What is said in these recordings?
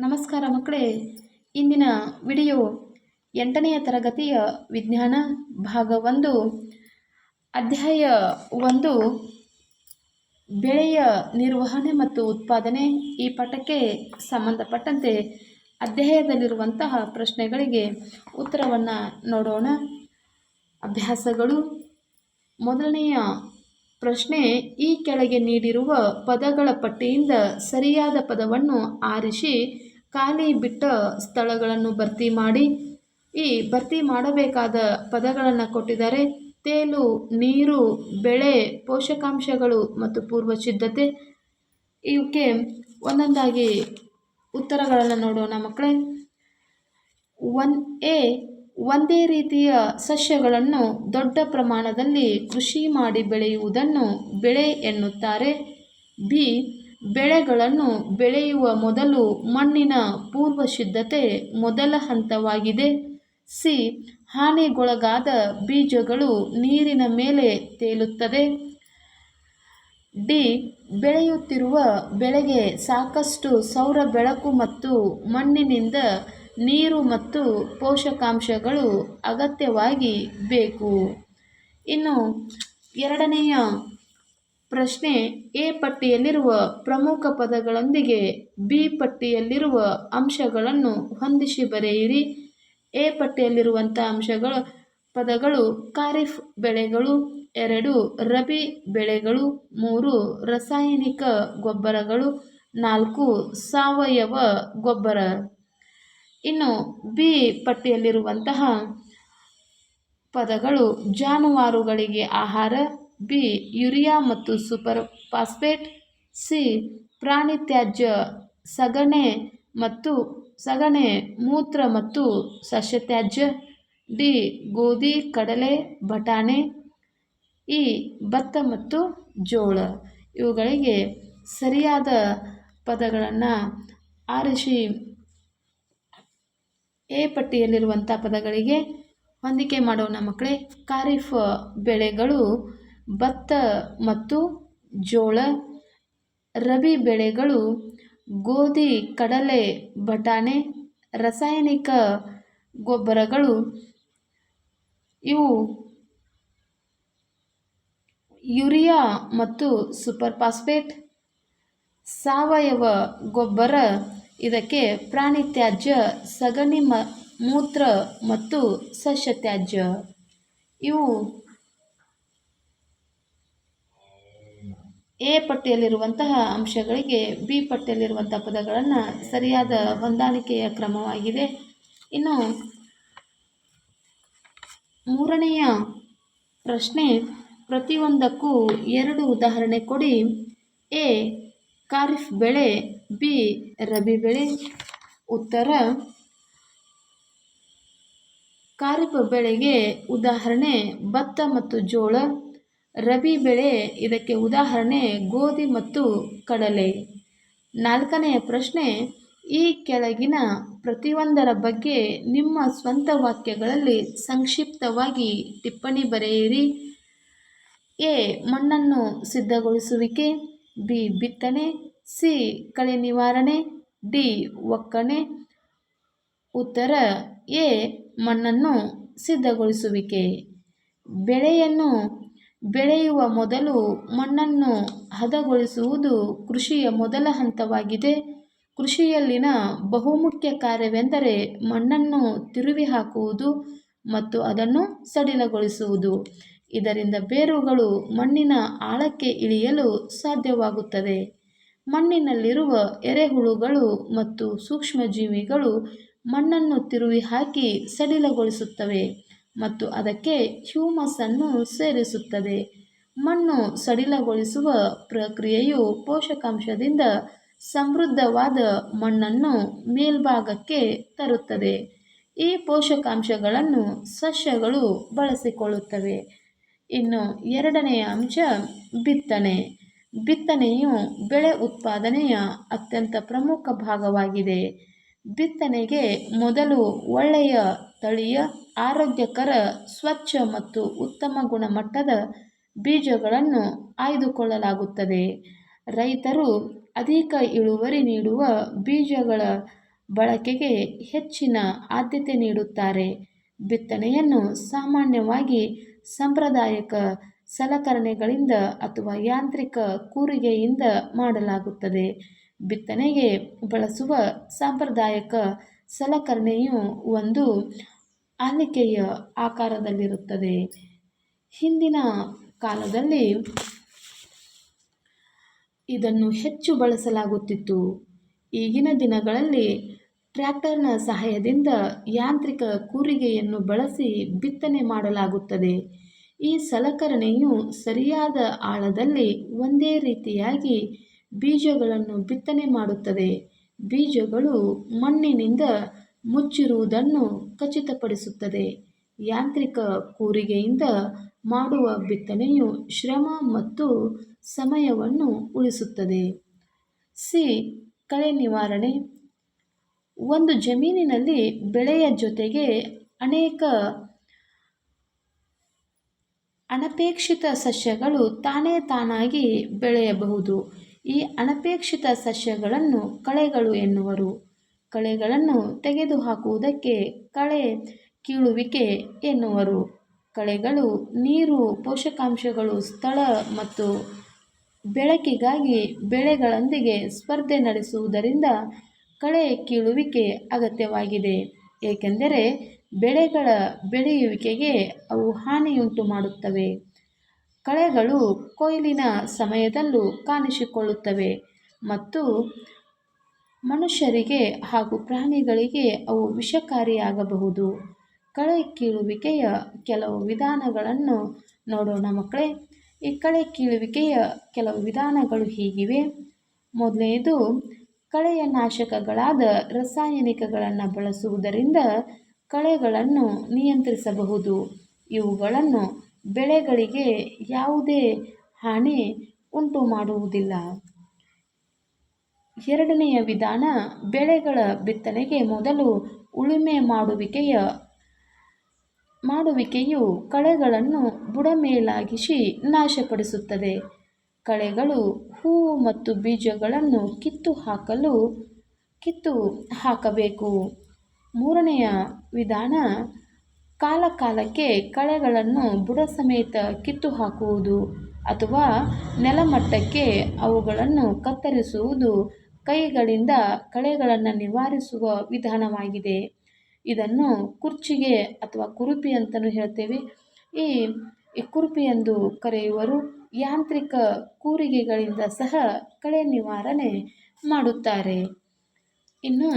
ನಮಸ್ಕಾರ ಮಕ್ಕಳೇ. ಇಂದಿನ ವಿಡಿಯೋ ಎಂಟನೆಯ ತರಗತಿಯ ವಿಜ್ಞಾನ ಭಾಗ ಒಂದು, ಅಧ್ಯಾಯ ಒಂದು, ಬೆಳೆಯ ನಿರ್ವಹಣೆ ಮತ್ತು ಉತ್ಪಾದನೆ ಈ ಪಾಠಕ್ಕೆ ಸಂಬಂಧಪಟ್ಟಂತೆ ಅಧ್ಯಾಯದಲ್ಲಿರುವಂತಹ ಪ್ರಶ್ನೆಗಳಿಗೆ ಉತ್ತರವನ್ನು ನೋಡೋಣ. ಅಭ್ಯಾಸಗಳು. ಮೊದಲನೆಯ ಪ್ರಶ್ನೆ, ಈ ಕೆಳಗೆ ನೀಡಿರುವ ಪದಗಳ ಪಟ್ಟಿಯಿಂದ ಸರಿಯಾದ ಪದವನ್ನು ಆರಿಸಿ ಖಾಲಿ ಬಿಟ್ಟ ಸ್ಥಳಗಳನ್ನು ಭರ್ತಿ ಮಾಡಿ, ಈ ಭರ್ತಿ ಮಾಡಬೇಕಾದ ಪದಗಳನ್ನು ಕೊಟ್ಟಿದ್ದಾರೆ. ತೇಲು, ನೀರು, ಬೆಳೆ, ಪೋಷಕಾಂಶಗಳು ಮತ್ತು ಪೂರ್ವ ಸಿದ್ಧತೆ ಇವಕ್ಕೆ ಒಂದೊಂದಾಗಿ ಉತ್ತರಗಳನ್ನು ನೋಡೋಣ ಮಕ್ಕಳೇ ಒನ್ ಎ, ಒಂದೇ ರೀತಿಯ ಸಸ್ಯಗಳನ್ನು ದೊಡ್ಡ ಪ್ರಮಾಣದಲ್ಲಿ ಕೃಷಿ ಮಾಡಿ ಬೆಳೆಯುವುದನ್ನು ಬೆಳೆ ಎನ್ನುತ್ತಾರೆ. ಬಿ ಬೆಳೆಗಳನ್ನು ಬೆಳೆಯುವ ಮೊದಲು ಮಣ್ಣಿನ ಪೂರ್ವ ಸಿದ್ಧತೆ ಮೊದಲ ಹಂತವಾಗಿದೆ. ಸಿ. ಹಾನಿಗೊಳಗಾದ ಬೀಜಗಳು ನೀರಿನ ಮೇಲೆ ತೇಲುತ್ತದೆ. ಡಿ. ಬೆಳೆಯುತ್ತಿರುವ ಬೆಳೆಗೆ ಸಾಕಷ್ಟು ಸೌರ ಬೆಳಕು ಮತ್ತು ಮಣ್ಣಿನಿಂದ ನೀರು ಮತ್ತು ಪೋಷಕಾಂಶಗಳು ಅಗತ್ಯವಾಗಿ ಬೇಕು. ಇನ್ನು ಎರಡನೆಯ ಪ್ರಶ್ನೆ ಎ ಪಟ್ಟಿಯಲ್ಲಿರುವ ಪ್ರಮುಖ ಪದಗಳೊಂದಿಗೆ ಬಿ ಪಟ್ಟಿಯಲ್ಲಿರುವ ಅಂಶಗಳನ್ನು ಹೊಂದಿಸಿ ಬರೆಯಿರಿ. ಎ ಪಟ್ಟಿಯಲ್ಲಿರುವಂಥ ಅಂಶಗಳು ಪದಗಳು ಖಾರಿಫ್ ಬೆಳೆಗಳು, ಎರಡು ರಬಿ ಬೆಳೆಗಳು, ಮೂರು ರಾಸಾಯನಿಕ ಗೊಬ್ಬರಗಳು, ನಾಲ್ಕು ಸಾವಯವ ಗೊಬ್ಬರ. ಇನ್ನು ಬಿ ಪಟ್ಟಿಯಲ್ಲಿರುವಂತಹ ಪದಗಳು ಜಾನುವಾರುಗಳಿಗೆ ಆಹಾರ ಬಿ, ಯೂರಿಯಾ ಮತ್ತು ಸೂಪರ್ ಫಾಸ್ಫೇಟ್, ಸಿ, ಪ್ರಾಣಿ ತ್ಯಾಜ್ಯ, ಸಗಣೆ ಮತ್ತು ಸಗಣೆ, ಮೂತ್ರ ಮತ್ತು ಸಸ್ಯ ತ್ಯಾಜ್ಯ ಡಿ, ಗೋಧಿ, ಕಡಲೆ, ಬಟಾಣೆ, ಇ, ಭತ್ತ ಮತ್ತು ಜೋಳ. ಇವುಗಳಿಗೆ ಸರಿಯಾದ ಪದಗಳನ್ನು ಆರಿಸಿ ಎ ಪಟ್ಟಿಯಲ್ಲಿರುವಂಥ ಪದಗಳಿಗೆ ಹೊಂದಿಕೆ ಮಾಡೋಣ ಮಕ್ಕಳೇ. ಖಾರಿಫ್ ಬೆಳೆಗಳು ಭತ್ತ ಮತ್ತು ಜೋಳ, ರಬಿ ಬೆಳೆಗಳು, ಗೋಧಿ, ಕಡಲೆ, ಬಟಾಣೆ, ರಾಸಾಯನಿಕ ಗೊಬ್ಬರಗಳು, ಇವು ಯೂರಿಯಾ ಮತ್ತು ಸೂಪರ್ ಫಾಸ್ಫೇಟ್, ಸಾವಯವ ಗೊಬ್ಬರ, ಇದಕ್ಕೆ ಪ್ರಾಣಿ ತ್ಯಾಜ್ಯ, ಸಗಣಿ ಮ, ಮೂತ್ರ ಮತ್ತು ಸಸ್ಯ ತ್ಯಾಜ್ಯ. ಇವು ಎ ಪಟ್ಟಿಯಲ್ಲಿರುವಂತಹ ಅಂಶಗಳಿಗೆ ಬಿ ಪಟ್ಟಿಯಲ್ಲಿರುವಂಥ ಪದಗಳನ್ನು ಸರಿಯಾದ ಹೊಂದಾಣಿಕೆಯ ಕ್ರಮವಾಗಿದೆ. ಇನ್ನು ಮೂರನೆಯ ಪ್ರಶ್ನೆ, ಪ್ರತಿಯೊಂದಕ್ಕೂ ಎರಡು ಉದಾಹರಣೆ ಕೊಡಿ. ಎ, ಖಾರಿಫ್ ಬೆಳೆ, ಬಿ, ರಬಿ ಬೆಳೆ. ಉತ್ತರ, ಖಾರಿಫ್ ಬೆಳೆಗೆ ಉದಾಹರಣೆ, ಭತ್ತ ಮತ್ತು ಜೋಳ. ರಬಿ ಬೆಳೆ ಇದಕ್ಕೆ ಉದಾಹರಣೆ ಗೋಧಿ ಮತ್ತು ಕಡಲೆ. ನಾಲ್ಕನೆಯ ಪ್ರಶ್ನೆ, ಈ ಕೆಳಗಿನ ಪ್ರತಿಯೊಂದರ ಬಗ್ಗೆ ನಿಮ್ಮ ಸ್ವಂತ ವಾಕ್ಯಗಳಲ್ಲಿ ಸಂಕ್ಷಿಪ್ತವಾಗಿ ಟಿಪ್ಪಣಿ ಬರೆಯಿರಿ. ಎ. ಮಣ್ಣನ್ನು ಸಿದ್ಧಗೊಳಿಸುವಿಕೆ, ಬಿ. ಬಿತ್ತನೆ, ಸಿ. ಕಳೆ ನಿವಾರಣೆ, ಡಿ. ಒಕ್ಕಣೆ. ಉತ್ತರ, ಎ. ಮಣ್ಣನ್ನು ಸಿದ್ಧಗೊಳಿಸುವಿಕೆ. ಬೆಳೆಯನ್ನು ಬೆಳೆಯುವ ಮೊದಲು ಮಣ್ಣನ್ನು ಹದಗೊಳಿಸುವುದು ಕೃಷಿಯ ಮೊದಲ ಹಂತವಾಗಿದೆ. ಕೃಷಿಯಲ್ಲಿನ ಬಹುಮುಖ್ಯ ಕಾರ್ಯವೆಂದರೆ ಮಣ್ಣನ್ನು ತಿರುವಿ ಹಾಕುವುದು ಮತ್ತು ಅದನ್ನು ಸಡಿಲಗೊಳಿಸುವುದು. ಇದರಿಂದ ಬೇರುಗಳು ಮಣ್ಣಿನ ಆಳಕ್ಕೆ ಇಳಿಯಲು ಸಾಧ್ಯವಾಗುತ್ತದೆ. ಮಣ್ಣಿನಲ್ಲಿರುವ ಎರೆಹುಳುಗಳು ಮತ್ತು ಸೂಕ್ಷ್ಮಜೀವಿಗಳು ಮಣ್ಣನ್ನು ತಿರುವಿ ಹಾಕಿ ಸಡಿಲಗೊಳಿಸುತ್ತವೆ. ಮತ್ತು ಅದಕ್ಕೆ ಹ್ಯೂಮಸನ್ನು ಸೇರಿಸುತ್ತದೆ. ಮಣ್ಣು ಸಡಿಲಗೊಳಿಸುವ ಪ್ರಕ್ರಿಯೆಯು ಪೋಷಕಾಂಶದಿಂದ ಸಮೃದ್ಧವಾದ ಮಣ್ಣನ್ನು ಮೇಲ್ಭಾಗಕ್ಕೆ ತರುತ್ತದೆ. ಈ ಪೋಷಕಾಂಶಗಳನ್ನು ಸಸ್ಯಗಳು ಬಳಸಿಕೊಳ್ಳುತ್ತವೆ. ಇನ್ನು ಎರಡನೆಯ ಅಂಶ ಬಿತ್ತನೆ. ಬಿತ್ತನೆಯು ಬೆಳೆ ಉತ್ಪಾದನೆಯ ಅತ್ಯಂತ ಪ್ರಮುಖ ಭಾಗವಾಗಿದೆ. ಬಿತ್ತನೆಗೆ ಮೊದಲು ಒಳ್ಳೆಯ ತಳಿಯ, ಆರೋಗ್ಯಕರ, ಸ್ವಚ್ಛ ಮತ್ತು ಉತ್ತಮ ಗುಣಮಟ್ಟದ ಬೀಜಗಳನ್ನು ಆಯ್ದುಕೊಳ್ಳಲಾಗುತ್ತದೆ. ರೈತರು ಅಧಿಕ ಇಳುವರಿ ನೀಡುವ ಬೀಜಗಳ ಬಳಕೆಗೆ ಹೆಚ್ಚಿನ ಆದ್ಯತೆ ನೀಡುತ್ತಾರೆ. ಬಿತ್ತನೆಯನ್ನು ಸಾಮಾನ್ಯವಾಗಿ ಸಾಂಪ್ರದಾಯಿಕ ಸಲಕರಣೆಗಳಿಂದ ಅಥವಾ ಯಾಂತ್ರಿಕ ಕೂರಿಗೆಯಿಂದ ಮಾಡಲಾಗುತ್ತದೆ. ಬಿತ್ತನೆಗೆ ಬಳಸುವ ಸಾಂಪ್ರದಾಯಿಕ ಸಲಕರಣೆಯು ಒಂದು ಆಲಿಕೆಯ ಆಕಾರದಲ್ಲಿರುತ್ತದೆ. ಹಿಂದಿನ ಕಾಲದಲ್ಲಿ ಇದನ್ನು ಹೆಚ್ಚು ಬಳಸಲಾಗುತ್ತಿತ್ತು. ಈಗಿನ ದಿನಗಳಲ್ಲಿ ಟ್ರ್ಯಾಕ್ಟರ್ನ ಸಹಾಯದಿಂದ ಯಾಂತ್ರಿಕ ಕೂರಿಗೆಯನ್ನು ಬಳಸಿ ಬಿತ್ತನೆ ಮಾಡಲಾಗುತ್ತದೆ. ಈ ಸಲಕರಣೆಯು ಸರಿಯಾದ ಆಳದಲ್ಲಿ ಒಂದೇ ರೀತಿಯಾಗಿ ಬೀಜಗಳನ್ನು ಬಿತ್ತನೆ ಮಾಡುತ್ತದೆ. ಬೀಜಗಳು ಮಣ್ಣಿನಿಂದ ಮುಚ್ಚಿರುವುದನ್ನು ಖಚಿತಪಡಿಸುತ್ತದೆ. ಯಾಂತ್ರಿಕ ಕೂರಿಗೆಯಿಂದ ಮಾಡುವ ಬಿತ್ತನೆಯು ಶ್ರಮ ಮತ್ತು ಸಮಯವನ್ನು ಉಳಿಸುತ್ತದೆ. ಸಿ. ಕಳೆ ನಿವಾರಣೆ. ಒಂದು ಜಮೀನಿನಲ್ಲಿ ಬೆಳೆಯ ಜೊತೆಗೆ ಅನೇಕ ಅನಪೇಕ್ಷಿತ ಸಸ್ಯಗಳು ತಾನೇ ತಾನಾಗಿ ಬೆಳೆಯಬಹುದು. ಈ ಅನಪೇಕ್ಷಿತ ಸಸ್ಯಗಳನ್ನು ಕಳೆಗಳು ಎನ್ನುವರು. ಕಳೆಗಳನ್ನು ತೆಗೆದುಹಾಕುವುದಕ್ಕೆ ಕಳೆ ಕೀಳುವಿಕೆ ಎನ್ನುವರು. ಕಳೆಗಳು ನೀರು, ಪೋಷಕಾಂಶಗಳು, ಸ್ಥಳ ಮತ್ತು ಬೆಳಕಿಗಾಗಿ ಬೆಳೆಗಳೊಂದಿಗೆ ಸ್ಪರ್ಧೆ ನಡೆಸುವುದರಿಂದ ಕಳೆ ಕೀಳುವಿಕೆ ಅಗತ್ಯವಾಗಿದೆ. ಏಕೆಂದರೆ ಬೆಳೆಗಳ ಬೆಳೆಯುವಿಕೆಗೆ ಅವು ಹಾನಿಯುಂಟು ಮಾಡುತ್ತವೆ ಕಳೆಗಳು ಕೊಯ್ಲಿನ ಸಮಯದಲ್ಲೂ ಕಾಣಿಸಿಕೊಳ್ಳುತ್ತವೆ ಮತ್ತು ಮನುಷ್ಯರಿಗೆ ಹಾಗೂ ಪ್ರಾಣಿಗಳಿಗೆ ಅವು ವಿಷಕಾರಿಯಾಗಬಹುದು. ಕಳೆ ಕೀಳುವಿಕೆಯ ಕೆಲವು ವಿಧಾನಗಳನ್ನು ನೋಡೋಣ ಮಕ್ಕಳೇ. ಈ ಕಳೆ ಕೀಳುವಿಕೆಯ ಕೆಲವು ವಿಧಾನಗಳು ಹೀಗಿವೆ. ಮೊದಲನೆಯದು, ಕಳೆಯ ನಾಶಕಗಳಾದ ರಾಸಾಯನಿಕಗಳನ್ನು ಬಳಸುವುದರಿಂದ ಕಳೆಗಳನ್ನು ನಿಯಂತ್ರಿಸಬಹುದು. ಇವುಗಳನ್ನು ಬೆಳೆಗಳಿಗೆ ಯಾವುದೇ ಹಾನಿ ಉಂಟು ಮಾಡುವುದಿಲ್ಲ ಎರಡನೆಯ ವಿಧಾನ ಬೆಳೆಗಳ ಬಿತ್ತನೆಗೆ ಮೊದಲು ಉಳುಮೆ ಮಾಡುವಿಕೆಯ, ಮಾಡುವಿಕೆಯು ಕಳೆಗಳನ್ನು ಬುಡಮೇಲಾಗಿಸಿ ನಾಶಪಡಿಸುತ್ತದೆ. ಕಳೆಗಳು ಹೂವು ಮತ್ತು ಬೀಜಗಳನ್ನು ಕಿತ್ತು ಹಾಕಲು, ಕಿತ್ತು ಹಾಕಬೇಕು. ಮೂರನೆಯ ವಿಧಾನ ಕಾಲಕಾಲಕ್ಕೆ ಕಳೆಗಳನ್ನು ಬುಡ ಸಮೇತ ಕಿತ್ತು ಹಾಕುವುದು ಅಥವಾ ನೆಲಮಟ್ಟಕ್ಕೆ ಅವುಗಳನ್ನು ಕತ್ತರಿಸುವುದು ಕೈಗಳಿಂದ ಕಳೆಗಳನ್ನು ನಿವಾರಿಸುವ ವಿಧಾನವಾಗಿದೆ. ಇದನ್ನು ಕುರ್ಚಿಗೆ ಅಥವಾ ಕುರುಪಿ ಅಂತಲೂ ಹೇಳ್ತೇವೆ. ಈ ಈ ಕುರುಪಿ ಎಂದು ಕರೆಯುವರು ಯಾಂತ್ರಿಕ ಕೂರಿಗೆಗಳಿಂದ ಸಹ ಕಳೆ ನಿವಾರಣೆ ಮಾಡುತ್ತಾರೆ. ಇನ್ನು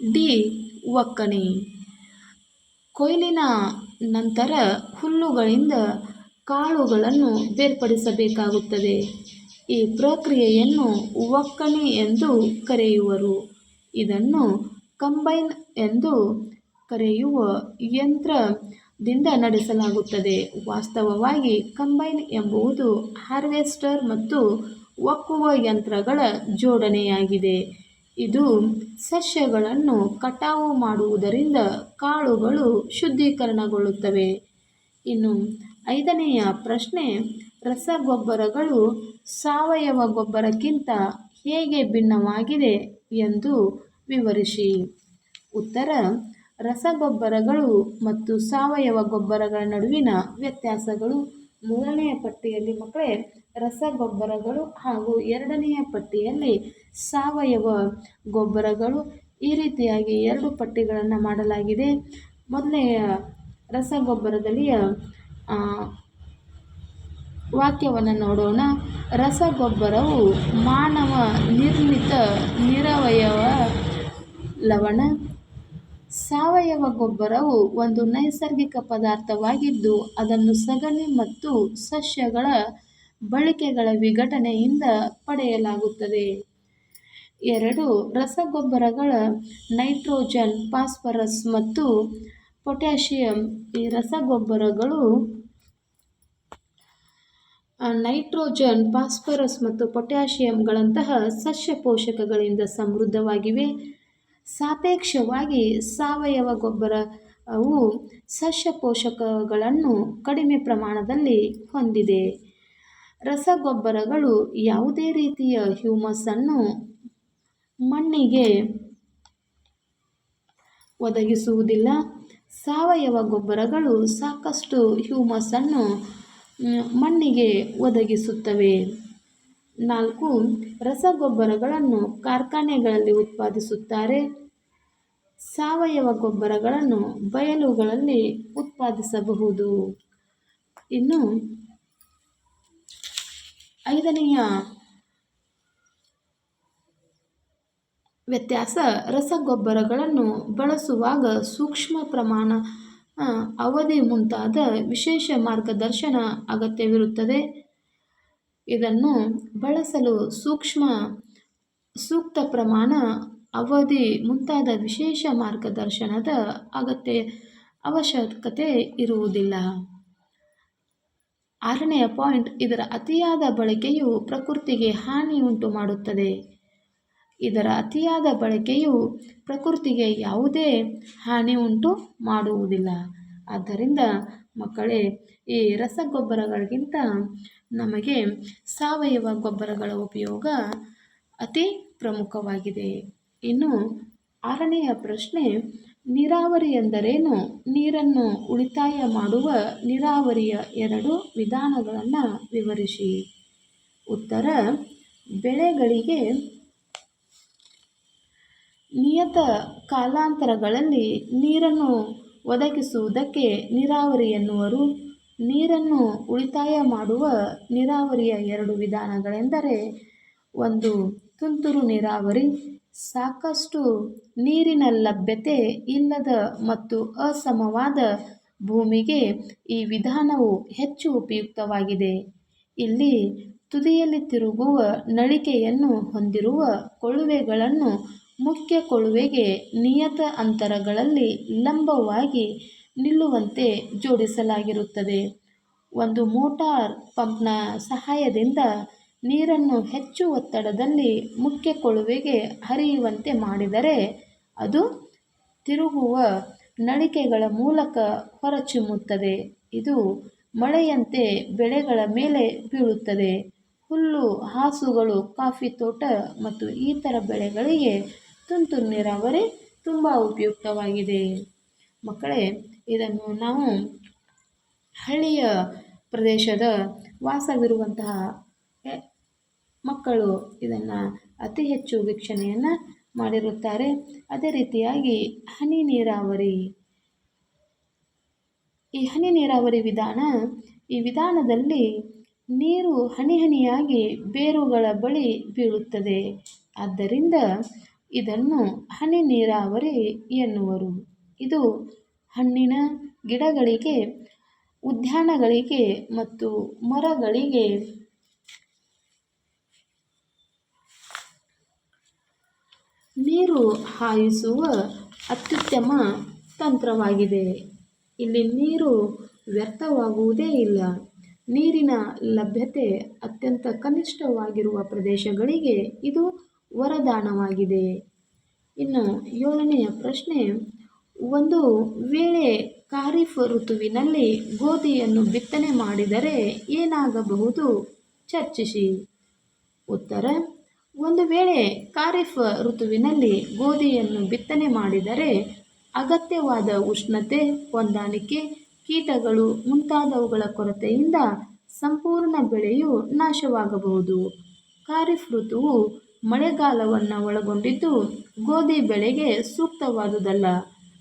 ಡಿ ಒಕ್ಕಣೆ. ಕೊಯ್ಲಿನ ನಂತರ ಹುಲ್ಲುಗಳಿಂದ ಕಾಳುಗಳನ್ನು ಬೇರ್ಪಡಿಸಬೇಕಾಗುತ್ತದೆ. ಈ ಪ್ರಕ್ರಿಯೆಯನ್ನು ಒಕ್ಕಣೆ ಎಂದು ಕರೆಯುವರು. ಇದನ್ನು ಕಂಬೈನ್ ಎಂದು ಕರೆಯುವ ಯಂತ್ರದಿಂದ ನಡೆಸಲಾಗುತ್ತದೆ. ವಾಸ್ತವವಾಗಿ ಕಂಬೈನ್ ಎಂಬುವುದು ಹಾರ್ವೆಸ್ಟರ್ ಮತ್ತು ಒಕ್ಕುವ ಯಂತ್ರಗಳ ಜೋಡಣೆಯಾಗಿದೆ. ಇದು ಸಸ್ಯಗಳನ್ನು ಕಟಾವು ಮಾಡುವುದರಿಂದ ಕಾಳುಗಳು ಶುದ್ಧೀಕರಣಗೊಳ್ಳುತ್ತವೆ. ಇನ್ನು ಐದನೆಯ ಪ್ರಶ್ನೆ, ರಸಗೊಬ್ಬರಗಳು ಸಾವಯವ ಗೊಬ್ಬರಕ್ಕಿಂತ ಹೇಗೆ ಭಿನ್ನವಾಗಿದೆ ಎಂದು ವಿವರಿಸಿ. ಉತ್ತರ, ರಸಗೊಬ್ಬರಗಳು ಮತ್ತು ಸಾವಯವ ಗೊಬ್ಬರಗಳ ನಡುವಿನ ವ್ಯತ್ಯಾಸಗಳು ಮೊದಲನೆಯ ಪಟ್ಟಿಯಲ್ಲಿ ಮಕ್ಕಳೇ, ರಸಗೊಬ್ಬರಗಳು ಹಾಗೂ ಎರಡನೆಯ ಪಟ್ಟಿಯಲ್ಲಿ ಸಾವಯವ ಗೊಬ್ಬರಗಳು ಈ ರೀತಿಯಾಗಿ ಎರಡು ಪಟ್ಟಿಗಳನ್ನು ಮಾಡಲಾಗಿದೆ. ಮೊದಲನೆಯ ರಸಗೊಬ್ಬರದಲ್ಲಿಯ ವಾಕ್ಯವನ್ನು ನೋಡೋಣ. ರಸಗೊಬ್ಬರವು ಮಾನವ ನಿರ್ಮಿತ, ನಿರವಯವ ಲವಣ ಸಾವಯವ ಗೊಬ್ಬರವು ಒಂದು ನೈಸರ್ಗಿಕ ಪದಾರ್ಥವಾಗಿದ್ದು ಅದನ್ನು ಸಗಣಿ ಮತ್ತು ಸಸ್ಯಗಳ ಬಳಕೆಗಳ ವಿಘಟನೆಯಿಂದ ಪಡೆಯಲಾಗುತ್ತದೆ. ಎರಡು, ರಸಗೊಬ್ಬರಗಳ ನೈಟ್ರೋಜನ್, ಫಾಸ್ಫರಸ್ ಮತ್ತು ಪೊಟ್ಯಾಷಿಯಂ. ಈ ರಸಗೊಬ್ಬರಗಳು ನೈಟ್ರೋಜನ್, ಫಾಸ್ಫರಸ್ ಮತ್ತು ಪೊಟ್ಯಾಷಿಯಂಗಳಂತಹ ಸಸ್ಯ ಪೋಷಕಗಳಿಂದ ಸಮೃದ್ಧವಾಗಿವೆ. ಸಾಪೇಕ್ಷವಾಗಿ ಸಾವಯವ ಗೊಬ್ಬರವು ಸಸ್ಯ ಪೋಷಕಗಳನ್ನು ಕಡಿಮೆ ಪ್ರಮಾಣದಲ್ಲಿ ಹೊಂದಿದೆ. ರಸಗೊಬ್ಬರಗಳು ಯಾವುದೇ ರೀತಿಯ ಹ್ಯೂಮಸ್ ಅನ್ನು ಮಣ್ಣಿಗೆ ಒದಗಿಸುವುದಿಲ್ಲ. ಸಾವಯವ ಗೊಬ್ಬರಗಳು ಸಾಕಷ್ಟು ಹ್ಯೂಮಸ್ಸನ್ನು ಮಣ್ಣಿಗೆ ಒದಗಿಸುತ್ತವೆ. ನಾಲ್ಕು, ರಸಗೊಬ್ಬರಗಳನ್ನು ಕಾರ್ಖಾನೆಗಳಲ್ಲಿ ಉತ್ಪಾದಿಸುತ್ತಾರೆ. ಸಾವಯವ ಗೊಬ್ಬರಗಳನ್ನು ಬಯಲುಗಳಲ್ಲಿ ಉತ್ಪಾದಿಸಬಹುದು. ಇನ್ನು ಐದನೆಯ ವ್ಯತ್ಯಾಸ, ರಸಗೊಬ್ಬರಗಳನ್ನು ಬಳಸುವಾಗ ಸೂಕ್ಷ್ಮ ಪ್ರಮಾಣ ಅವಧಿ ಮುಂತಾದ ವಿಶೇಷ ಮಾರ್ಗದರ್ಶನ ಅಗತ್ಯವಿರುತ್ತದೆ. ಇದನ್ನು ಬಳಸಲು ಸೂಕ್ಷ್ಮ, ಸೂಕ್ತ ಪ್ರಮಾಣ ಅವಧಿ ಮುಂತಾದ ವಿಶೇಷ ಮಾರ್ಗದರ್ಶನದ ಅಗತ್ಯ ಅವಶ್ಯಕತೆ ಇರುವುದಿಲ್ಲ. ಆರನೆಯ ಪಾಯಿಂಟ್, ಇದರ ಅತಿಯಾದ ಬಳಕೆಯು ಪ್ರಕೃತಿಗೆ ಹಾನಿಯುಂಟು ಮಾಡುತ್ತದೆ. ಇದರ ಅತಿಯಾದ ಬಳಕೆಯು ಪ್ರಕೃತಿಗೆ ಯಾವುದೇ ಹಾನಿ ಉಂಟು ಮಾಡುವುದಿಲ್ಲ. ಆದ್ದರಿಂದ ಮಕ್ಕಳೇ, ಈ ರಸಗೊಬ್ಬರಗಳಿಗಿಂತ ನಮಗೆ ಸಾವಯವ ಗೊಬ್ಬರಗಳ ಉಪಯೋಗ ಅತಿ ಪ್ರಮುಖವಾಗಿದೆ. ಇನ್ನು ಆರನೆಯ ಪ್ರಶ್ನೆ, ನೀರಾವರಿ ಎಂದರೇನು? ನೀರನ್ನು ಉಳಿತಾಯ ಮಾಡುವ ನೀರಾವರಿಯ ಎರಡು ವಿಧಾನಗಳನ್ನು ವಿವರಿಸಿ. ಉತ್ತರ, ಬೆಳೆಗಳಿಗೆ ನಿಯತ ಕಾಲಾಂತರಗಳಲ್ಲಿ ನೀರನ್ನು ಒದಗಿಸುವುದಕ್ಕೆ ನೀರಾವರಿ ಎನ್ನುವರು ನೀರನ್ನು ಉಳಿತಾಯ ಮಾಡುವ ನೀರಾವರಿಯ ಎರಡು ವಿಧಾನಗಳೆಂದರೆ ಒಂದು, ತುಂತುರು ನೀರಾವರಿ, ಸಾಕಷ್ಟು ನೀರಿನ ಲಭ್ಯತೆ ಇಲ್ಲದ ಮತ್ತು ಅಸಮವಾದ ಭೂಮಿಗೆ ಈ ವಿಧಾನವು ಹೆಚ್ಚು ಉಪಯುಕ್ತವಾಗಿದೆ. ಇಲ್ಲಿ ತುದಿಯಲ್ಲಿ ತಿರುಗುವ ನಳಿಕೆಯನ್ನು ಹೊಂದಿರುವ ಕೊಳುವೆಗಳನ್ನು ಮುಖ್ಯ ಕೊಳುವೆಗೆ ನಿಯತ ಅಂತರಗಳಲ್ಲಿ ಲಂಬವಾಗಿ ನಿಲ್ಲುವಂತೆ ಜೋಡಿಸಲಾಗಿರುತ್ತದೆ. ಒಂದು ಮೋಟಾರ್ ಪಂಪ್ನ ಸಹಾಯದಿಂದ ನೀರನ್ನು ಹೆಚ್ಚು ಒತ್ತಡದಲ್ಲಿ ಮುಖ್ಯ ಕೊಳುವೆಗೆ ಹರಿಯುವಂತೆ ಮಾಡಿದರೆ ಅದು ತಿರುಗುವ ನಳಿಕೆಗಳ ಮೂಲಕ ಹೊರಚಿಮ್ಮುತ್ತದೆ. ಇದು ಮಳೆಯಂತೆ ಬೆಳೆಗಳ ಮೇಲೆ ಬೀಳುತ್ತದೆ. ಹುಲ್ಲು, ಹಾಸುಗಳು, ಕಾಫಿ ತೋಟ ಮತ್ತು ಇತರ ಬೆಳೆಗಳಿಗೆ ತುಂತುರು ನೀರಾವರಿ ತುಂಬ ಉಪಯುಕ್ತವಾಗಿದೆ. ಮಕ್ಕಳೇ ಇದನ್ನು ನಾವು ಹಳ್ಳಿಯ ಪ್ರದೇಶದ ವಾಸವಿರುವಂತಹ ಮಕ್ಕಳು ಇದನ್ನು ಅತಿ ಹೆಚ್ಚು ವೀಕ್ಷಣೆಯನ್ನು ಮಾಡಿರುತ್ತಾರೆ. ಅದೇ ರೀತಿಯಾಗಿ ಹನಿ ನೀರಾವರಿ, ಈ ಹನಿ ನೀರಾವರಿ ವಿಧಾನ ಈ ವಿಧಾನದಲ್ಲಿ ನೀರು ಹನಿ ಹನಿಯಾಗಿ ಬೇರುಗಳ ಬಳಿ ಬೀಳುತ್ತದೆ. ಆದ್ದರಿಂದ ಇದನ್ನು ಹನಿ ನೀರಾವರಿ ಎನ್ನುವರು. ಇದು ಹಣ್ಣಿನ ಗಿಡಗಳಿಗೆ, ಉದ್ಯಾನಗಳಿಗೆ ಮತ್ತು ಮರಗಳಿಗೆ ನೀರು ಹಾಯಿಸುವ ಅತ್ಯುತ್ತಮ ತಂತ್ರವಾಗಿದೆ. ಇಲ್ಲಿ ನೀರು ವ್ಯರ್ಥವಾಗುವುದೇ ಇಲ್ಲ. ನೀರಿನ ಲಭ್ಯತೆ ಅತ್ಯಂತ ಕನಿಷ್ಠವಾಗಿರುವ ಪ್ರದೇಶಗಳಿಗೆ ಇದು ವರದಾನವಾಗಿದೆ. ಇನ್ನು ಏಳನೆಯ ಪ್ರಶ್ನೆ ಒಂದು ವೇಳೆ ಖಾರಿಫ್ ಋತುವಿನಲ್ಲಿ ಗೋಧಿಯನ್ನು ಬಿತ್ತನೆ ಮಾಡಿದರೆ ಏನಾಗಬಹುದು? ಚರ್ಚಿಸಿ. ಉತ್ತರ, ಒಂದು ವೇಳೆ ಖಾರಿಫ್ ಋತುವಿನಲ್ಲಿ ಗೋಧಿಯನ್ನು ಬಿತ್ತನೆ ಮಾಡಿದರೆ ಅಗತ್ಯವಾದ ಉಷ್ಣತೆ, ಹೊಂದಾಣಿಕೆ, ಕೀಟಗಳು ಮುಂತಾದವುಗಳ ಕೊರತೆಯಿಂದ ಸಂಪೂರ್ಣ ಬೆಳೆಯು ನಾಶವಾಗಬಹುದು. ಖಾರಿಫ್ ಋತುವು ಮಳೆಗಾಲವನ್ನು ಒಳಗೊಂಡಿದ್ದು ಗೋಧಿ ಬೆಳೆಗೆ ಸೂಕ್ತವಾದುದಲ್ಲ.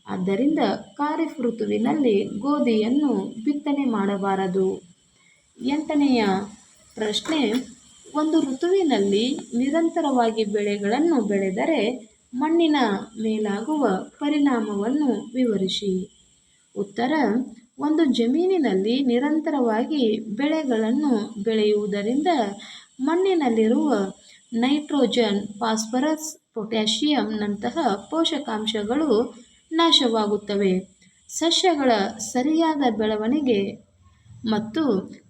ಆದ್ದರಿಂದ ಖಾರಿಫ್ ಋತುವಿನಲ್ಲಿ ಗೋಧಿಯನ್ನು ಬಿತ್ತನೆ ಮಾಡಬಾರದು. ಎಂಟನೆಯ ಪ್ರಶ್ನೆ, ಒಂದು ಋತುವಿನಲ್ಲಿ ನಿರಂತರವಾಗಿ ಬೆಳೆಗಳನ್ನು ಬೆಳೆದರೆ ಮಣ್ಣಿನ ಮೇಲಾಗುವ ಪರಿಣಾಮವನ್ನು ವಿವರಿಸಿ. ಉತ್ತರ, ಒಂದು ಜಮೀನಿನಲ್ಲಿ ನಿರಂತರವಾಗಿ ಬೆಳೆಗಳನ್ನು ಬೆಳೆಯುವುದರಿಂದ ಮಣ್ಣಿನಲ್ಲಿರುವ ನೈಟ್ರೋಜನ್, ಫಾಸ್ಫರಸ್, ಪೊಟ್ಯಾಷಿಯಂನಂತಹ ಪೋಷಕಾಂಶಗಳು ನಾಶವಾಗುತ್ತವೆ. ಸಸ್ಯಗಳ ಸರಿಯಾದ ಬೆಳವಣಿಗೆ ಮತ್ತು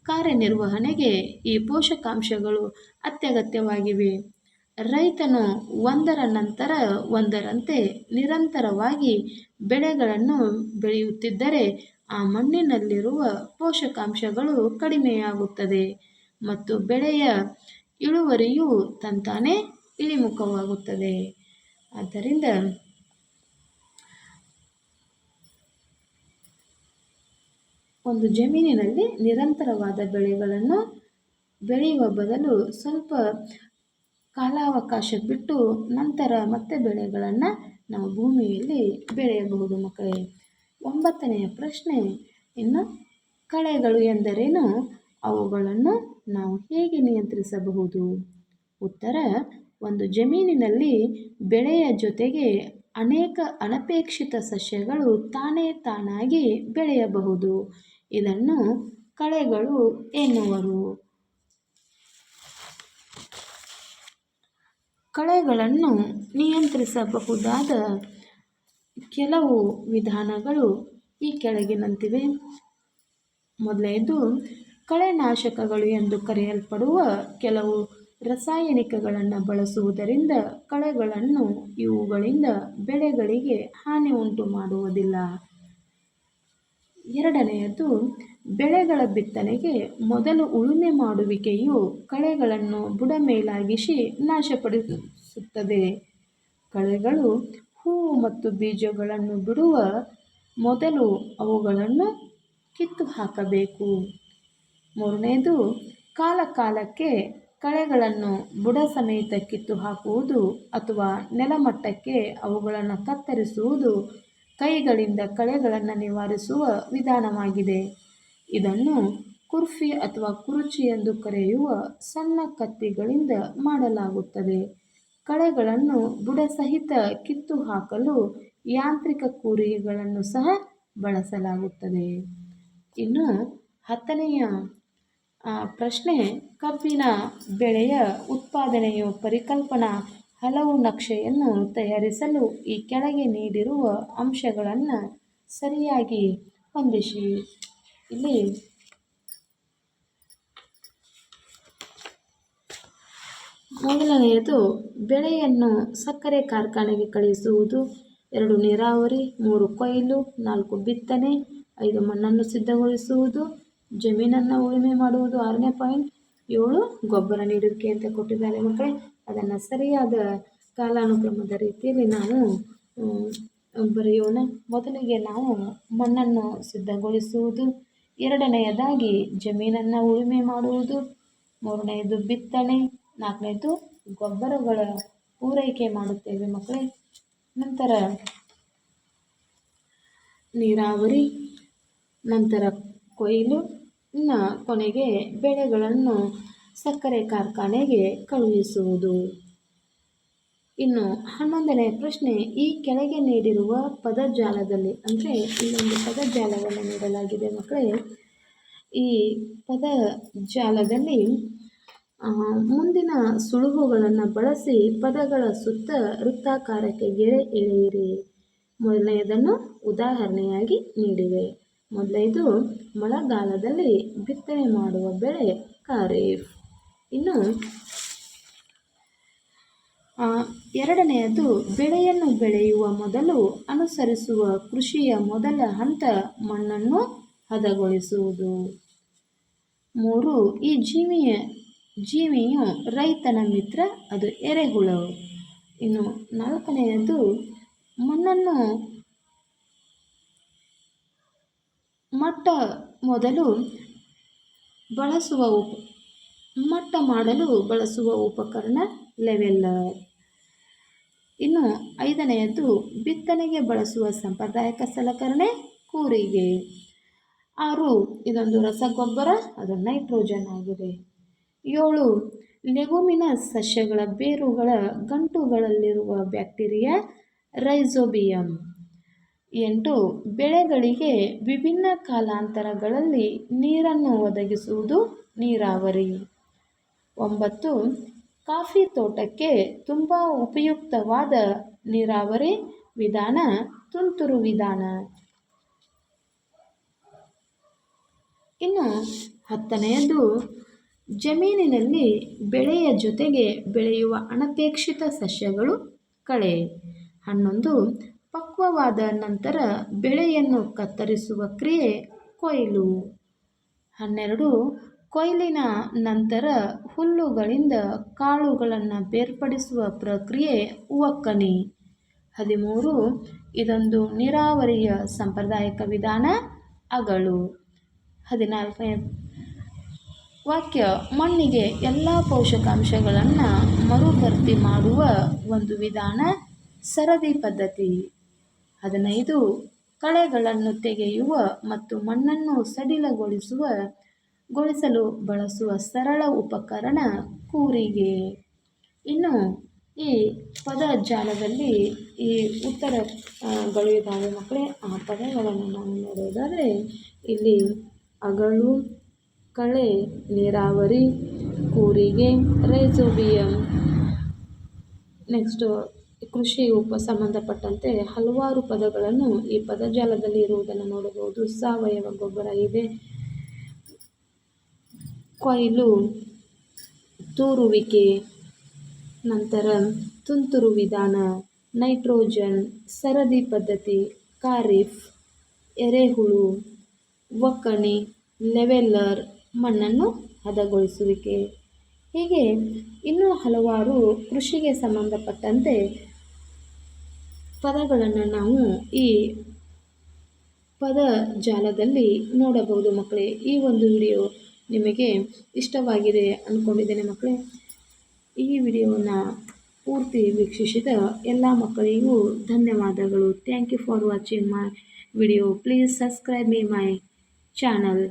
ಕಾರ್ಯನಿರ್ವಹಣೆಗೆ ಈ ಪೋಷಕಾಂಶಗಳು ಅತ್ಯಗತ್ಯವಾಗಿವೆ. ರೈತನು ಒಂದರ ನಂತರ ಒಂದರಂತೆ ನಿರಂತರವಾಗಿ ಬೆಳೆಗಳನ್ನು ಬೆಳೆಯುತ್ತಿದ್ದರೆ ಆ ಮಣ್ಣಿನಲ್ಲಿರುವ ಪೋಷಕಾಂಶಗಳು ಕಡಿಮೆಯಾಗುತ್ತದೆ ಮತ್ತು ಬೆಳೆಯ ಇಳುವರಿಯು ತಂತಾನೇ ಇಳಿಮುಖವಾಗುತ್ತದೆ. ಆದ್ದರಿಂದ ಒಂದು ಜಮೀನಿನಲ್ಲಿ ನಿರಂತರವಾದ ಬೆಳೆಗಳನ್ನು ಬೆಳೆಯುವ ಬದಲು ಸ್ವಲ್ಪ ಕಾಲಾವಕಾಶ ಬಿಟ್ಟು ನಂತರ ಮತ್ತೆ ಬೆಳೆಗಳನ್ನು ನಾವು ಭೂಮಿಯಲ್ಲಿ ಬೆಳೆಯಬಹುದು ಮಕ್ಕಳೇ. ಒಂಬತ್ತನೆಯ ಪ್ರಶ್ನೆ, ಇನ್ನು ಕಳೆಗಳು ಎಂದರೇನು? ಅವುಗಳನ್ನು ನಾವು ಹೇಗೆ ನಿಯಂತ್ರಿಸಬಹುದು? ಉತ್ತರ, ಒಂದು ಜಮೀನಿನಲ್ಲಿ ಬೆಳೆಯ ಜೊತೆಗೆ ಅನೇಕ ಅನಪೇಕ್ಷಿತ ಸಸ್ಯಗಳು ತಾನೇ ತಾನಾಗಿ ಬೆಳೆಯಬಹುದು. ಇದನ್ನು ಕಳೆಗಳು ಎನ್ನುವರು. ಕಳೆಗಳನ್ನು ನಿಯಂತ್ರಿಸಬಹುದಾದ ಕೆಲವು ವಿಧಾನಗಳು ಈ ಕೆಳಗಿನಂತಿವೆ. ಮೊದಲನೇದು ಕಳೆನಾಶಕಗಳು ಎಂದು ಕರೆಯಲ್ಪಡುವ ಕೆಲವು ರಾಸಾಯನಿಕಗಳನ್ನು ಬಳಸುವುದರಿಂದ ಕಳೆಗಳನ್ನು ಇವುಗಳಿಂದ ಬೆಳೆಗಳಿಗೆ ಹಾನಿ ಉಂಟು ಮಾಡುವುದಿಲ್ಲ ಎರಡನೆಯದು, ಬೆಳೆಗಳ ಬಿತ್ತನೆಗೆ ಮೊದಲು ಉಳುಮೆ ಮಾಡುವಿಕೆಯು ಕಳೆಗಳನ್ನು ಬುಡಮೇಲಾಗಿಸಿ ನಾಶಪಡಿಸುತ್ತದೆ. ಕಳೆಗಳು ಹೂವು ಮತ್ತು ಬೀಜಗಳನ್ನು ಬಿಡುವ ಮೊದಲು ಅವುಗಳನ್ನು ಕಿತ್ತು ಹಾಕಬೇಕು ಮೂರನೇದು ಕಾಲ ಕಾಲಕ್ಕೆ ಕಳೆಗಳನ್ನು ಬುಡ ಸಮೇತ ಕಿತ್ತು ಹಾಕುವುದು ಅಥವಾ ನೆಲಮಟ್ಟಕ್ಕೆ ಅವುಗಳನ್ನು ಕತ್ತರಿಸುವುದು ಕೈಗಳಿಂದ ಕಳೆಗಳನ್ನು ನಿವಾರಿಸುವ ವಿಧಾನವಾಗಿದೆ. ಇದನ್ನು ಕುರ್ಫಿ ಅಥವಾ ಕುರುಚಿ ಎಂದು ಕರೆಯುವ ಸಣ್ಣ ಕತ್ತಿಗಳಿಂದ ಮಾಡಲಾಗುತ್ತದೆ. ಕಳೆಗಳನ್ನು ಬುಡ ಸಹಿತ ಕಿತ್ತು ಹಾಕಲು ಯಾಂತ್ರಿಕ ಕೂರಿಗೆಗಳನ್ನು ಸಹ ಬಳಸಲಾಗುತ್ತದೆ. ಇನ್ನು ಹತ್ತನೆಯ ಪ್ರಶ್ನೆ ಕಬ್ಬಿನ ಬೆಳೆಯ ಉತ್ಪಾದನೆಯು ಪರಿಕಲ್ಪನಾ ಹಲವು ನಕ್ಷೆಯನ್ನು ತಯಾರಿಸಲು ಈ ಕೆಳಗೆ ನೀಡಿರುವ ಅಂಶಗಳನ್ನು ಸರಿಯಾಗಿ ಹೊಂದಿಸಿ. ಇಲ್ಲಿ ಮೊದಲನೆಯದು, ಬೆಳೆಯನ್ನು ಸಕ್ಕರೆ ಕಾರ್ಖಾನೆಗೆ ಕಳುಹಿಸುವುದು ಎರಡು ನೀರಾವರಿ, ಮೂರು ಕೊಯ್ಲು, ನಾಲ್ಕು ಬಿತ್ತನೆ, ಐದು ಮಣ್ಣನ್ನು ಸಿದ್ಧಗೊಳಿಸುವುದು. ಜಮೀನನ್ನು ಉಳುಮೆ ಮಾಡುವುದು ಆರನೇ ಪಾಯಿಂಟ್. ಏಳು, ಗೊಬ್ಬರ ನೀಡುವಿಕೆ ಅಂತ ಕೊಟ್ಟಿದ್ದಾರೆ ಮಕ್ಕಳೇ. ಅದನ್ನು ಸರಿಯಾದ ಕಾಲಾನುಕ್ರಮದ ರೀತಿಯಲ್ಲಿ ನಾವು ಬರೆಯೋಣ. ಮೊದಲಿಗೆ ನಾವು ಮಣ್ಣನ್ನು ಸಿದ್ಧಗೊಳಿಸುವುದು, ಎರಡನೆಯದಾಗಿ ಜಮೀನನ್ನು ಉಳುಮೆ ಮಾಡುವುದು, ಮೂರನೆಯದು ಬಿತ್ತನೆ ನಾಲ್ಕನೇದು ಗೊಬ್ಬರಗಳ ಪೂರೈಕೆ ಮಾಡುತ್ತೇವೆ ಮಕ್ಕಳೇ. ನಂತರ ನೀರಾವರಿ, ನಂತರ ಕೊಯ್ಲು, ಇನ್ನು ಕೊನೆಗೆ ಬೆಳೆಗಳನ್ನು ಸಕ್ಕರೆ ಕಾರ್ಖಾನೆಗೆ ಕಳುಹಿಸುವುದು. ಇನ್ನು ಹನ್ನೊಂದನೇ ಪ್ರಶ್ನೆ, ಈ ಕೆಳಗೆ ನೀಡಿರುವ ಪದಜಾಲದಲ್ಲಿ, ಅಂದರೆ ಒಂದು ಪದಜಾಲವನ್ನು ನೀಡಲಾಗಿದೆ ಮಕ್ಕಳೇ, ಈ ಪದಜಾಲದಲ್ಲಿ ಮುಂದಿನ ಸುಳುಹುಗಳನ್ನು ಬಳಸಿ ಪದಗಳ ಸುತ್ತ ವೃತ್ತಾಕಾರಕ್ಕೆ ಗೆರೆ ಎಳೆಯಿರಿ. ಮೊದಲನೆಯದನ್ನು ಉದಾಹರಣೆಯಾಗಿ ನೀಡಿವೆ. ಮೊದಲೈದು, ಮಳೆಗಾಲದಲ್ಲಿ ಬಿತ್ತನೆ ಮಾಡುವ ಬೆಳೆ ಖಾರೀಫ್. ಇನ್ನು ಎರಡನೆಯದು, ಬೆಳೆಯನ್ನು ಬೆಳೆಯುವ ಮೊದಲು ಅನುಸರಿಸುವ ಕೃಷಿಯ ಮೊದಲ ಹಂತ ಮಣ್ಣನ್ನು ಹದಗೊಳಿಸುವುದು. ಮೂರು, ಈ ಜೀವಿಯ, ಜೀವಿಯು ರೈತನ ಮಿತ್ರ, ಅದು ಎರೆಹುಳ. ಇನ್ನು ನಾಲ್ಕನೆಯದು, ಮಣ್ಣನ್ನು ಮಟ್ಟ ಮೊದಲು ಬಳಸುವ ಉಪ ಮಟ್ಟ ಮಾಡಲು ಬಳಸುವ ಉಪಕರಣ ಲೆವೆಲ್ಲರ್. ಇನ್ನು ಐದನೆಯದ್ದು, ಬಿತ್ತನೆಗೆ ಬಳಸುವ ಸಾಂಪ್ರದಾಯಿಕ ಸಲಕರಣೆ ಕೂರಿಗೆ. ಆರು, ಇದೊಂದು ರಸಗೊಬ್ಬರ, ಅದು ನೈಟ್ರೋಜನ್ ಆಗಿದೆ. ಏಳು, ಲೆಗುಮಿನ ಸಸ್ಯಗಳ ಬೇರುಗಳ ಗಂಟುಗಳಲ್ಲಿರುವ ಬ್ಯಾಕ್ಟೀರಿಯಾ ರೈಸೋಬಿಯಂ ಎಂಟು, ಬೆಳೆಗಳಿಗೆ ವಿಭಿನ್ನ ಕಾಲಾಂತರಗಳಲ್ಲಿ ನೀರನ್ನು ಒದಗಿಸುವುದು ನೀರಾವರಿ. ಒಂಬತ್ತು, ಕಾಫಿ ತೋಟಕ್ಕೆ ತುಂಬ ಉಪಯುಕ್ತವಾದ ನೀರಾವರಿ ವಿಧಾನ ತುಂತುರು ವಿಧಾನ. ಇನ್ನು ಹತ್ತನೆಯದು, ಜಮೀನಿನಲ್ಲಿ ಬೆಳೆಯ ಜೊತೆಗೆ ಬೆಳೆಯುವ ಅನಪೇಕ್ಷಿತ ಸಸ್ಯಗಳು ಕಳೆ. ಹನ್ನೊಂದು, ಪಕ್ವವಾದ ನಂತರ ಬೆಳೆಯನ್ನು ಕತ್ತರಿಸುವ ಕ್ರಿಯೆ ಕೊಯ್ಲು. ಹನ್ನೆರಡು ಕೊಯ್ಲಿನ ನಂತರ ಹುಲ್ಲುಗಳಿಂದ ಕಾಳುಗಳನ್ನು ಬೇರ್ಪಡಿಸುವ ಪ್ರಕ್ರಿಯೆ ಒಕ್ಕಣೆ ಹದಿಮೂರು, ಇದೊಂದು ನೀರಾವರಿಯ ಸಾಂಪ್ರದಾಯಿಕ ವಿಧಾನ ಅಗಳು ಹದಿನಾಲ್ಕನೇ ವಾಕ್ಯ, ಮಣ್ಣಿಗೆ ಎಲ್ಲ ಪೋಷಕಾಂಶಗಳನ್ನು ಮರುಭರ್ತಿ ಮಾಡುವ ಒಂದು ವಿಧಾನ, ಸರದಿ ಪದ್ಧತಿ. ಹದಿನೈದು, ಕಳೆಗಳನ್ನು ತೆಗೆಯುವ ಮತ್ತು ಮಣ್ಣನ್ನು ಸಡಿಲಗೊಳಿಸುವ ಗೊಳಿಸಲು ಬಳಸುವ ಸರಳ ಉಪಕರಣ ಕೂರಿಗೆ. ಇನ್ನು ಈ ಪದ ಜಾಲದಲ್ಲಿ ಈ ಉತ್ತರ ಇದ್ದಾವೆ ಮಕ್ಕಳೇ, ಆ ಪದಗಳನ್ನು ನಾವು ನೋಡೋದಾದರೆ ಇಲ್ಲಿ ಅಗಳು ಕಳೆ, ನೀರಾವರಿ, ಕೂರಿಗೆ, ರೈಸೋಬಿಯಂ. ನೆಕ್ಸ್ಟು ಕೃಷಿ ಉಪ ಸಂಬಂಧಪಟ್ಟಂತೆ ಹಲವಾರು ಪದಗಳನ್ನು ಈ ಪದಜಾಲದಲ್ಲಿ ಇರುವುದನ್ನು ನೋಡಬಹುದು. ಸಾವಯವ ಗೊಬ್ಬರ ಇದೆ ಕೊಯ್ಲು, ತೂರುವಿಕೆ, ನಂತರ ತುಂತುರು ವಿಧಾನ, ನೈಟ್ರೋಜನ್, ಸರದಿ ಪದ್ಧತಿ, ಖಾರಿಫ್, ಎರೆಹುಳು, ಒಕ್ಕಣೆ, ಲೆವೆಲ್ಲರ್, ಮಣ್ಣನ್ನು ಹದಗೊಳಿಸುವಿಕೆ. ಹೀಗೆ ಇನ್ನೂ ಹಲವಾರು ಕೃಷಿಗೆ ಸಂಬಂಧಪಟ್ಟಂತೆ ಪದಗಳನ್ನು ನಾವು ಈ ಪದ ಜಾಲದಲ್ಲಿ ನೋಡಬಹುದು ಮಕ್ಕಳೇ. ಈ ಒಂದು ವಿಡಿಯೋ ನಿಮಗೆ ಇಷ್ಟವಾಗಿದೆ ಅಂದ್ಕೊಂಡಿದ್ದೇನೆ ಮಕ್ಕಳೇ. ಈ ವಿಡಿಯೋವನ್ನು ಪೂರ್ತಿ ವೀಕ್ಷಿಸಿದ ಎಲ್ಲ ಮಕ್ಕಳಿಗೂ ಧನ್ಯವಾದಗಳು. Thank you for watching my video please subscribe me my channel